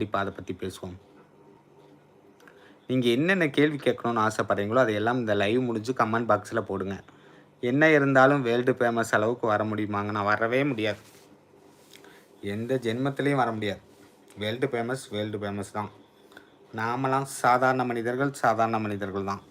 கண்டிப்பாக அதை பற்றி பேசுவோம். நீங்கள் என்னென்ன கேள்வி கேட்கணும்னு ஆசைப்படுறீங்களோ அதையெல்லாம் இந்த லைவ் முடிஞ்சு கமெண்ட் பாக்ஸில் போடுங்க. என்ன இருந்தாலும் வேர்ல்டு ஃபேமஸ் அளவுக்கு வர முடியுமாங்க? நான் வரவே முடியாது. எந்த ஜென்மத்திலையும் வர முடியாது. வேர்ல்டு ஃபேமஸ் வேர்ல்டு ஃபேமஸ் தான். நாமெல்லாம் சாதாரண மனிதர்கள் சாதாரண மனிதர்கள் தான்.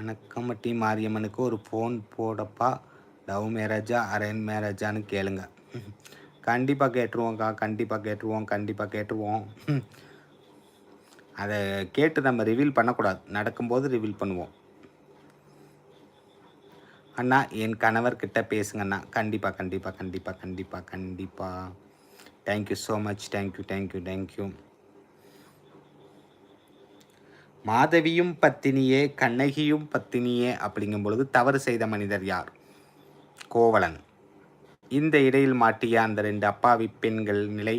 வணக்கம் டி மாரியம்மனுக்கு ஒரு ஃபோன் போடப்பா. லவ் மேரேஜா அரேஞ்ச் மேரேஜான்னு கேளுங்க. கண்டிப்பாக கேட்டுருவோங்க்கா கண்டிப்பாக கேட்டுருவோம் கண்டிப்பாக கேட்டுருவோம். அதை கேட்டு நம்ம ரிவீல் பண்ணக்கூடாது. நடக்கும்போது ரிவீல் பண்ணுவோம். அண்ணா என் கணவர்கிட்ட பேசுங்கண்ணா. கண்டிப்பாக கண்டிப்பாக கண்டிப்பாக கண்டிப்பாக கண்டிப்பாக thank you so much thank you thank you thank you மாதவியும் பத்தினியே கண்ணகியும் பத்தினியே அப்படிங்கும் பொழுது தவறு செய்த மனிதர் யார்? கோவலன். இந்த இடையில் மாட்டிய அந்த ரெண்டு அப்பாவி பெண்கள் நிலை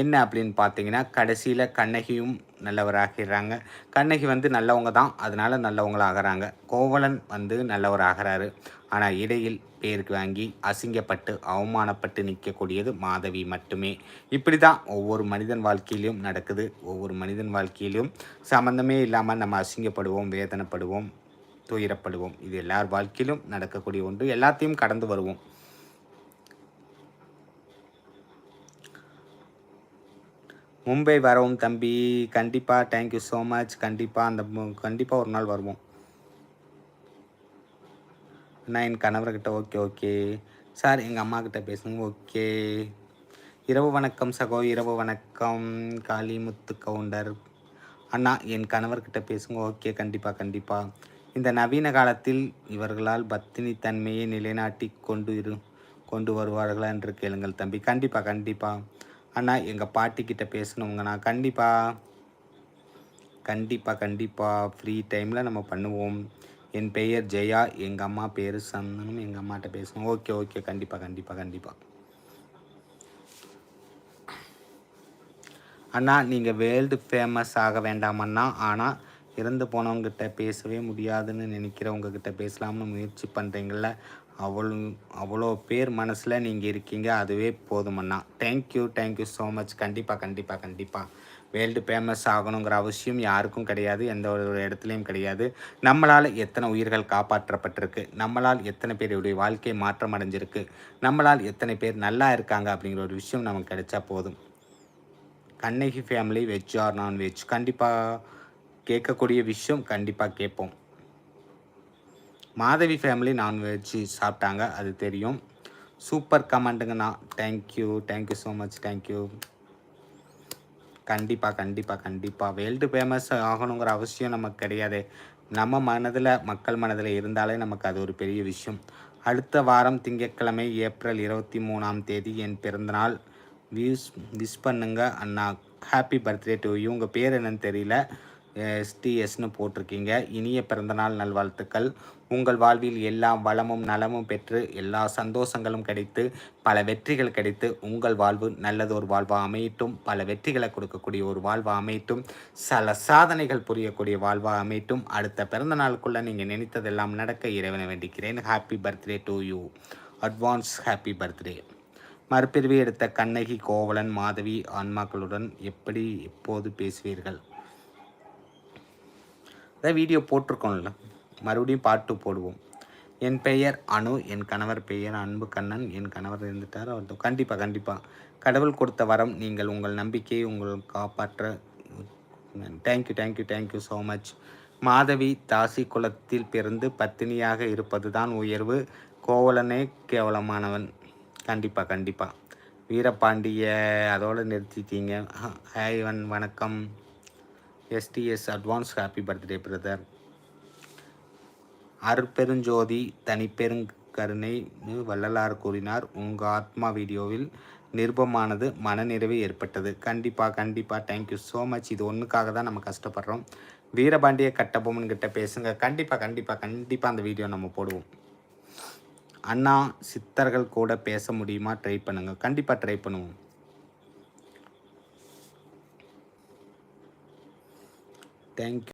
என்ன அப்படின்னு பார்த்தீங்கன்னா கடைசியில் கண்ணகியும் நல்லவராகிறாங்க. கண்ணகி வந்து நல்லவங்க தான் அதனால் நல்லவங்களாகிறாங்க கோவலன் வந்து நல்லவராகிறாரு. ஆனால் இடையில் பேருக்கு வாங்கி அசிங்கப்பட்டு அவமானப்பட்டு நிற்கக்கூடியது மாதவி மட்டுமே. இப்படி தான் ஒவ்வொரு மனிதன் வாழ்க்கையிலும் நடக்குது. ஒவ்வொரு மனிதன் வாழ்க்கையிலும் சம்மந்தமே இல்லாமல் நம்ம அசிங்கப்படுவோம் வேதனைப்படுவோம் துயரப்படுவோம். இது எல்லார் வாழ்க்கையிலும் நடக்கக்கூடிய ஒன்று. எல்லாத்தையும் கடந்து வருவோம். மும்பை வரவும் தம்பி. கண்டிப்பாக தேங்க்யூ ஸோ மச் கண்டிப்பாக அந்த கண்டிப்பாக ஒரு நாள் வருவோம். நான் என் கணவர்கிட்ட ஓகே ஓகே சார் எங்கள் அம்மாக்கிட்ட பேசுங்க ஓகே இரவு வணக்கம் சகோ இரவு வணக்கம். காளிமுத்து கவுண்டர். அண்ணா என் கணவர்கிட்ட பேசுங்க. ஓகே கண்டிப்பாக கண்டிப்பாக இந்த நவீன காலத்தில் இவர்களால் பத்தினி தன்மையை நிலைநாட்டி கொண்டு இரு கொண்டு வருவார்களா என்று கேளுங்கள் தம்பி. கண்டிப்பாக கண்டிப்பாக அண்ணா எங்கள் பாட்டிக்கிட்ட பேசணுங்கண்ணா கண்டிப்பாக கண்டிப்பாக கண்டிப்பாக ஃப்ரீ டைமில் நம்ம பண்ணுவோம். என் பெயர் ஜெயா. எங்கள் அம்மா பேர் சந்தனும். எங்கள் அம்மாட்ட பேசணும். ஓகே ஓகே கண்டிப்பாக கண்டிப்பாக கண்டிப்பாக அண்ணா நீங்கள் வேர்ல்டு ஃபேமஸ் ஆக வேண்டாமண்ணா. ஆனால் இறந்து போனவங்ககிட்ட பேசவே முடியாதுன்னு நினைக்கிறவங்கக்கிட்ட பேசலாம்னு முயற்சி பண்ணுறீங்கள அவ்வளோ அவ்வளோ பேர் மனசில் நீங்கள் இருக்கீங்க அதுவே போதுமண்ணா thank you thank you so much கண்டிப்பாக கண்டிப்பாக கண்டிப்பாக வேர்ல்டு ஃபேமஸ் ஆகணுங்கிற அவசியம் யாருக்கும் கிடையாது எந்த ஒரு இடத்துலையும் கிடையாது. நம்மளால் எத்தனை உயிர்கள் காப்பாற்றப்பட்டிருக்கு நம்மளால் எத்தனை பேருடைய வாழ்க்கை மாற்றம் அடைஞ்சிருக்கு நம்மளால் எத்தனை பேர் நல்லா இருக்காங்க அப்படிங்கிற ஒரு விஷயம் நமக்கு கிடைச்சா போதும். Kannagi family veg or nonveg கண்டிப்பாக கேட்கக்கூடிய விஷயம் கண்டிப்பாக கேட்போம். மாதவி ஃபேமிலி நான்வெஜ் சாப்பிட்டாங்க அது தெரியும். Super கமெண்ட்டுங்கண்ணா thank you thank you so much thank you கண்டிப்பாக கண்டிப்பாக கண்டிப்பாக வேர்ல்டு ஃபேமஸ் ஆகணுங்கிற அவசியம் நமக்கு கிடையாது. நம்ம மனதில் மக்கள் மனதில் இருந்தாலே நமக்கு அது ஒரு பெரிய விஷயம். அடுத்த வாரம் திங்கட்கிழமை ஏப்ரல் இருபத்தி மூணாம் தேதி என் பிறந்தநாள். வியூஸ் விஷ் பண்ணுங்க அண்ணா. ஹாப்பி பர்த்டே டு யூ உங்கள் பேர் என்னன்னு தெரியல. எஸ்டிஎஸ்னு போட்டிருக்கீங்க. இனிய பிறந்தநாள் நல்வாழ்த்துக்கள். உங்கள் வாழ்வில் எல்லா வளமும் நலமும் பெற்று எல்லா சந்தோஷங்களும் கிடைத்து பல வெற்றிகள் கிடைத்து உங்கள் வாழ்வு நல்லதொரு வாழ்வாக அமையட்டும். பல வெற்றிகளை கொடுக்கக்கூடிய ஒரு வாழ்வாக அமையட்டும். சில சாதனைகள் புரியக்கூடிய வாழ்வாக அமையட்டும். அடுத்த பிறந்த நாளுக்குள்ளே நீங்கள் நினைத்ததெல்லாம் நடக்க இறைவனை வேண்டிக்கிறேன். Happy birthday to you advance happy birthday மறுபிரிவை எடுத்த கண்ணகி கோவலன் மாதவி ஆன்மாக்களுடன் எப்படி எப்போது பேசுவீர்கள்? அதான் வீடியோ போட்டிருக்கோம்ல. மறுபடியும் பாட்டு போடுவோம். என் பெயர் அனு என் கணவர் பெயர் அன்பு கண்ணன் என் கணவர் இருந்துட்டார் அவர் கண்டிப்பாக கண்டிப்பாக கடவுள் கொடுத்த வரம் நீங்கள் உங்கள் நம்பிக்கையை உங்கள் காப்பாற்ற thank you thank you thank you so much Madhavi தாசி குலத்தில் பிறந்து பத்தினியாக இருப்பது தான் உயர்வு. கோவலனே கேவலமானவன். கண்டிப்பாக கண்டிப்பாக வீரபாண்டிய அதோடு நிறுத்திட்டீங்க. ஹாய் வன் வணக்கம். STS advance happy birthday brother அருட்பெருஞ்சோதி தனிப்பெருங்கருணை வள்ளலார் கூறினார். உங்கள் ஆத்மா வீடியோவில் நிருபமானது மனநிறைவு ஏற்பட்டது. கண்டிப்பாக கண்டிப்பாக தேங்க்யூ ஸோ மச் இது ஒன்றுக்காக தான் நம்ம கஷ்டப்படுறோம். வீரபாண்டிய கட்டபொம்மன் கிட்ட பேசுங்க. கண்டிப்பாக கண்டிப்பாக கண்டிப்பாக அந்த வீடியோ நம்ம போடுவோம். அண்ணா சித்தர்கள் கூட பேச முடியுமா? ட்ரை பண்ணுங்கள் கண்டிப்பாக ட்ரை பண்ணுவோம். தேங்க்யூ